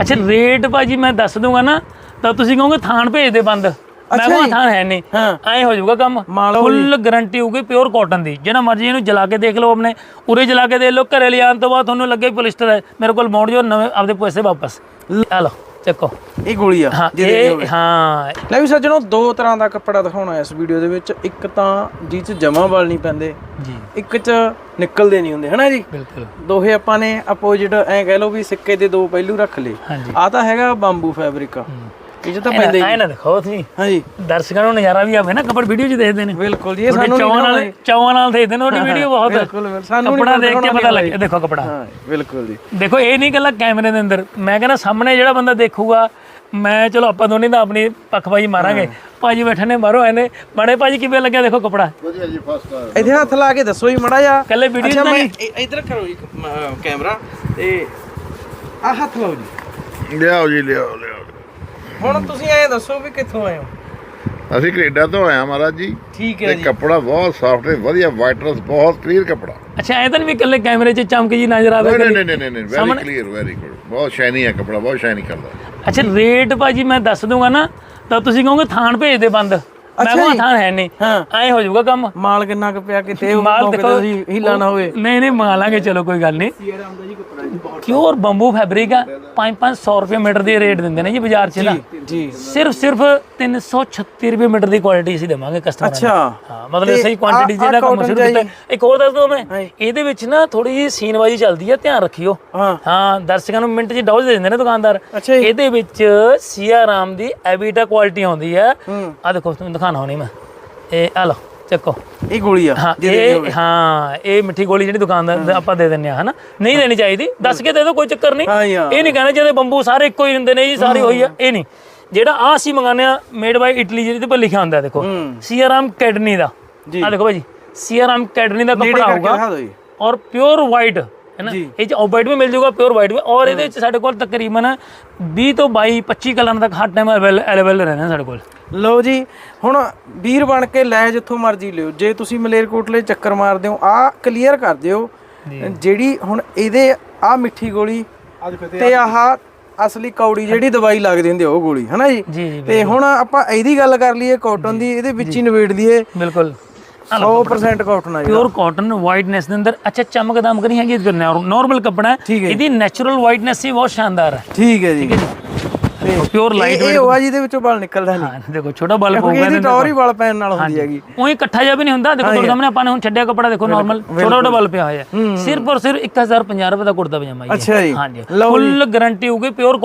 ਅੱਛਾ ਰੇਟ ਭਾਜੀ ਮੈਂ ਦੱਸ ਦੂੰਗਾ ਨਾ ਤਾਂ ਤੁਸੀਂ ਕਹੋਗੇ ਥਾਣ ਭੇਜ ਦੇ ਬੰਦ। ਮੈਂ ਕਹਾਂ। ਥਾਣ ਹੈ ਨਹੀਂ। ਐ ਹੋ ਜਾਊਗਾ ਕੰਮ। ਫੁੱਲ ਗਾਰੰਟੀ ਹੋਊਗੀ ਪਿਓਰ ਕਾਟਨ ਦੀ। ਜਿਹੜਾ ਮਰਜ਼ੀ ਇਹਨੂੰ ਜਲਾ ਕੇ ਦੇਖ ਲਓ ਆਪਣੇ ਉਰੇ ਜਲਾ ਕੇ ਦੇਖ ਲਓ ਘਰੇ ਲਿਆਉਣ ਤੋਂ ਬਾਅਦ ਤੁਹਾਨੂੰ ਲੱਗੇ ਪੋਲਿਸਟਰ ਹੈ। ਮੇਰੇ ਕੋਲ ਮੋੜ ਜੋ ਨਵੇਂ ਆਪਦੇ ਪੈਸੇ ਵਾਪਸ। ਆ ਲਓ। ਚੱਕੋ। ਇਹ ਗੋਲੀ ਆ ਹਾਂ ਜਿਹਦੇ ਇਹ। ਹਾਂ। ਲੈ ਵੀ ਸੱਜਣੋ ਦੋ ਤਰ੍ਹਾਂ ਦਾ ਕੱਪੜਾ ਦਿਖਾਉਣਾ ਇਸ ਵੀਡੀਓ ਦੇ ਵਿੱਚ। ਇੱਕ ਤਾਂ ਜਿਹ ਚ ਜਮਾ ਵਾਲ ਨਹੀਂ ਪੈਂਦੇ ਜੀ। ਇੱਕ ਚ ਨਿਕਲਦੇ ਨਹੀਂ ਹੁੰਦੇ ਹਨਾ ਜੀ? ਬਿਲਕੁਲ। ਦੋਹੇ ਆਪਾਂ ਨੇ ਅਪੋਜੀਟ ਐ ਕਹਿ ਲਓ ਵੀ ਸਿੱਕੇ ਦੇ ਦੋ ਪਹਿਲੂ ਰੱਖ ਲਏ। ਆ ਤਾਂ ਹੈਗਾ ਬੰਬੂ ਫੈਬਰਿਕ ਇਹ ਤਾਂ ਪੈਂਦੇ ਹੀ ਐ ਨਾ ਦੇਖੋ ਤੁਸੀਂ। ਹਾਂਜੀ। ਦਰਸ਼ਕਾਂ ਨੂੰ ਨਜ਼ਾਰਾ ਵੀ ਆਵੇ ਨਾ ਕੱਪੜ ਵੀਡੀਓ 'ਚ ਦੇਖਦੇ ਨੇ। ਬਿਲਕੁਲ ਜੀ ਸਾਨੂੰ ਨਹੀਂ ਨਾਲ ਚੌਆਂ ਨਾਲ ਦੇਖਦੇ ਨੇ ਉਹਦੀ ਵੀਡੀਓ ਬਹੁਤ। ਬਿਲਕੁਲ ਬਿਲਕੁਲ। ਸਾਨੂੰ ਕੱਪੜਾ ਦੇਖ ਕੇ ਪਤਾ ਲੱਗੇ ਦੇਖੋ ਕੱਪੜਾ। ਹਾਂ ਬਿਲਕੁਲ ਜੀ। ਦੇਖੋ ਇਹ ਨਹੀਂ ਗੱਲਾਂ ਕੈਮਰੇ ਦੇ ਅੰਦਰ। ਮੈਂ ਕਹਿੰਦਾ ਸਾਹਮਣੇ ਜਿਹੜਾ ਬੰਦਾ ਦੇਖੂਗਾ ਮੈਂ ਚਲੋ ਆਪਾਂ ਦੋਨੇ ਤਾਂ ਆਪਣੀ ਪੱਖਬਾਜੀ ਮਾਰਾਂਗੇ। ਭਾਜੀ ਬੈਠੇ ਨੇ ਬਾਹਰੋਂ ਆਏ ਨੇ। ਬੜੇ ਭਾਜੀ ਕਿਵੇਂ ਲੱਗਿਆ ਦੇਖੋ ਕੱਪੜਾ? ਇੱਥੇ ਹੱਥ ਲਾ ਕੇ ਦੱਸੋ ਜੀ ਮੜਾ ਜਾ ਕੱਲੇ ਵੀਡੀਓ ਅੱਛਾ ਤਾਂ ਮੈਂ ਨਹੀਂ। ਇੱਧਰ ਕਰੋ ਜੀ ਕੈਮਰਾ। ਤੇ ਆ ਹੱਥ ਲਾਓ ਜੀ। ਲਿਆਓ ਜੀ ਲਿਆਓ। ਹੁਣ ਤੁਸੀਂ ਐ ਦੱਸੋ ਵੀ ਕਿੱਥੋਂ ਆਏ ਹੋ? ਅਸੀਂ ਕੈਨੇਡਾ ਤੋਂ ਆਇਆ ਮਹਾਰਾਜ ਜੀ। ਠੀਕ ਹੈ ਤੇ ਜੀ। ਕੱਪੜਾ ਬਹੁਤ ਸੌਫਟ ਹੈ ਵਧੀਆ ਵਾਈਟਨੈਸ ਬਹੁਤ ਕਲੀਅਰ ਕੱਪੜਾ। ਅੱਛਾ ਐ ਤਾਂ ਨਹੀਂ ਵੀ ਕੱਲੇ ਕੈਮਰੇ 'ਚ ਚਮਕ ਜੀ ਨਜ਼ਰ ਆਵੇ ਨਹੀਂ? ਨਹੀਂ ਨਹੀਂ ਨਹੀਂ ਵੈਰੀ ਕਲੀਅਰ ਵੈਰੀ ਗੁੱਡ ਬਹੁਤ ਸ਼ਾਈਨੀ ਹੈ ਕੱਪੜਾ ਬਹੁਤ ਸ਼ਾਈਨੀ ਕਰਦਾ ਅੱਛਾ ਰੇਟ ਭਾਜੀ ਮੈਂ ਦੱਸ ਦੂੰਗਾ ਨਾ ਤਾਂ ਤੁਸੀਂ ਕਹੋਗੇ ਥਾਣ ਭੇਜ ਦੇ ਬੰਦ। ਮੈਂ ਅੱਛਾ ਕਹਾਂ ਜੀ। ਹੈ ਨਹੀਂ। ਹਾਂ। ਐ ਹੋ ਜਾਊਗਾ ਕੰਮ। ਮਾਲ ਕਿੰਨਾ ਕੁ ਪਿਆ ਕਿਤੇ ਉਹ ਮਾਲ ਦੇਖੋ ਤੁਸੀਂ ਹੀਲਾ ਨਾ ਹੋਵੇ। ਨਹੀਂ ਨਹੀਂ ਮੰਗਾ ਲਾਂਗੇ ਚਲੋ ਕੋਈ ਗੱਲ ਨਹੀਂ। ਪਿਓਰ ਬੰਬੂ ਫੈਬਰਿਕ ਆ 5-500 ਰੁਪਏ ਮੀਟਰ ਦੀ ਰੇਟ ਦਿੰਦੇ ਨੇ ਜੀ ਬਾਜ਼ਾਰ 'ਚ ਨਾ। ਜੀ। ਸਿਰਫ ਸਿਰਫ 336 ਰੁਪਏ ਮੀਟਰ ਦੀ ਕੁਆਲਿਟੀ ਅਸੀਂ ਦੇਵਾਂਗੇ ਕਸਟਮਰ ਅੱਛਾ। ਹਾਂ ਮਤਲਬ ਸਹੀ ਕੁਆਂਟੀਟੀ ਆਹ- ਜਿਹੜਾ ਕੰਮ cotton ਸ਼ੁਰੂ ਕੀਤਾ। ਇੱਕ ਹੋਰ ਦੱਸ ਦੋ ਮੈਂ। ਇਹਦੇ ਵਿੱਚ ਨਾ ਥੋੜੀ ਜਿਹੀ ਸੀਨਬਾਜ਼ੀ ਚੱਲਦੀ ਹੈ ਧਿਆਨ ਰੱਖਿਓ। ਹਾਂ। ਹਾਂ ਦਰਸ਼ਕਾਂ ਨੂੰ ਮਿੰਟ 'ਚ ਡੋਜ਼ ਦੇ ਦਿੰਦੇ ਨੇ ਦੁਕਾਨਦਾਰ। ਅੱਛਾ ਜੀ। ਇਹਦੇ ਵਿੱਚ ਸੀਆ ਰਾਮ ਦੀ ਐਬੀਟਾ ਕੁਆਲਿਟੀ ਆਉਂਦੀ ਹੂੰ। ਆ ਦੇਖੋ ਤੁਹਾਨੂੰ ਦਿਖਾਣਾ ਹੋਣੀ ਮੈਂ। ਇਹ ਆ ਲਓ ਚੱਕੋ। ਇਹ ਗੋਲੀ ਆ ਹਾਂ ਇਹ ਹਾਂ ਇਹ ਮਿੱਠੀ ਗੋਲੀ ਜਿਹੜੀ ਦੁਕਾਨਦਾਰ ਆਪਾਂ ਦੇ ਦਿੰਨੇ ਆ ਹਨਾ? ਨਹੀਂ ਦੇਣੀ ਚਾਹੀਦੀ। ਦੱਸ ਕੇ ਦੇ ਦਿਓ ਕੋਈ ਚੱਕਰ ਨਹੀਂ। ਇਹ ਨਹੀਂ ਕਹਿੰਦੇ ਜਿਹਦੇ ਬੰਬੂ ਸਾਰੇ ਇੱਕੋ ਹੀ ਹੁੰਦੇ ਨੇ ਜੀ ਸਾਰੇ ਹੋਈ ਆ ਇਹ ਨਹੀਂ। ਜਿਹੜਾ ਆ ਅਸੀਂ ਮੰਗਾਉਂਦੇ ਆ ਮੇਡ ਬਾਈ ਇਟਲੀ ਜਿਹਦੇ ਤੇ ਲਿਖਿਆ ਹੁੰਦਾ ਦੇਖੋ। ਸੀਆਰਾਮ ਕੈਡਨੀ ਦਾ। ਆ ਦੇਖੋ ਭਾਜੀ ਸੀਆਰਾਮ ਕੈਡਨੀ ਦਾ ਕੱਪੜਾ ਹੋਊਗਾ ਔਰ ਪਿਓਰ ਵਾਈਟ ਹੈ ਨਾ। ਇਹ ਚ ਆਫ ਵਾਈਟ ਵੀ ਮਿਲ ਜਾਊਗਾ ਪਿਓਰ ਵਾਈਟ ਵੀ। ਔਰ ਇਹਦੇ ਵਿੱਚ ਸਾਡੇ ਕੋਲ ਤਕਰੀਬਨ 20 ਤੋਂ 22 25 ਕਲਰ ਤੱਕ ਹਰ ਟਾਈਮ ਅਵੇਲੇਬਲ ਰਹਿੰਦੇ ਨੇ ਸਾਡੇ ਕੋਲ। ਲਓ ਜੀ ਹੁਣ ਵੀਰ ਬਣ ਕੇ ਲੈ ਜਿੱਥੋਂ ਮਰਜ਼ੀ ਲਿਓ। ਜੇ ਤੁਸੀਂ ਮਲੇਰਕੋਟਲੇ ਚੱਕਰ ਮਾਰਦੇ ਹੋ ਆ ਕਲੀਅਰ ਕਰ ਦਿਓ ਜਿਹੜੀ ਹੁਣ ਇਹਦੇ ਆ ਮਿੱਠੀ ਗੋਲੀ ਤੇ ਆਹ ਅਸਲੀ ਕੌੜੀ ਜਿਹੜੀ ਦਵਾਈ ਲੱਗਦੀ ਹੁੰਦੀ ਉਹ ਗੋਲੀ ਹਨਾ ਜੀ? ਤੇ ਹੁਣ ਆਪਾਂ ਇਹਦੀ ਗੱਲ ਕਰ ਲਈਏ ਕਾਟਨ ਦੀ ਇਹਦੇ ਵਿੱਚ ਹੀ ਨਿਬੇੜ ਲਈਏ ਬਿਲਕੁਲ। 100% ਕਾਟਨ ਆ ਜੀ। ਪਿਓਰ ਕਾਟਨ ਵਾਈਟਨੈਸ ਦੇ ਅੰਦਰ। ਅੱਛਾ ਚਮਕ ਦਮਕ ਨਹੀਂ ਹੈਗੀ ਨਾਰਮਲ ਕੱਪੜਾ ਇਹਦੀ ਨੈਚੁਰਲ ਵਾਈਟਨੈਸ ਹੀ ਬਹੁਤ ਸ਼ਾਨਦਾਰ ਹੈ। ਠੀਕ ਹੈ ਜੀ। ਪਿਓਰ ਲਾਈਟ ਇਹ ਇਹ ਉਹ ਆ ਜਿਹਦੇ ਵਿੱਚੋਂ ਬਲ ਨਿਕਲਦਾ ਨਹੀਂ। ਹਾਂ ਦੇਖੋ ਛੋਟਾ ਕਿਉਂਕਿ ਹੋਊਗਾ ਇਹਦੀ ਟੌਰ ਹੀ ਬਲ ਪੈਣ ਨਾਲ ਹੁੰਦੀ ਹੈਗੀ। ਉਹ ਇਕੱਠਾ ਜਿਹਾ ਵੀ ਨਹੀਂ ਹੁੰਦਾ। ਦੇਖੋ ਤੁਹਾਡੇ ਸਾਹਮਣੇ ਆਪਾਂ ਨੇ ਹੁਣ ਛੱਡਿਆ ਕੱਪੜਾ ਦੇਖੋ ਨਾਰਮਲ ਛੋਟਾ ਛੋਟਾ ਬਲ ਪਿਆ ਹੋਇਆ। ਸਿਰਫ ਔਰ ਸਿਰਫ 1050 ਰੁਪਏ ਦਾ ਕੁੜਤਾ ਪਜਾਮਾ ਹੀ ਹੈ ਅੱਛਾ ਜੀ। ਹਾਂਜੀ। ਫੁੱਲ ਗਾਰੰਟੀ ਹੋਊਗੀ ਪਿਓਰ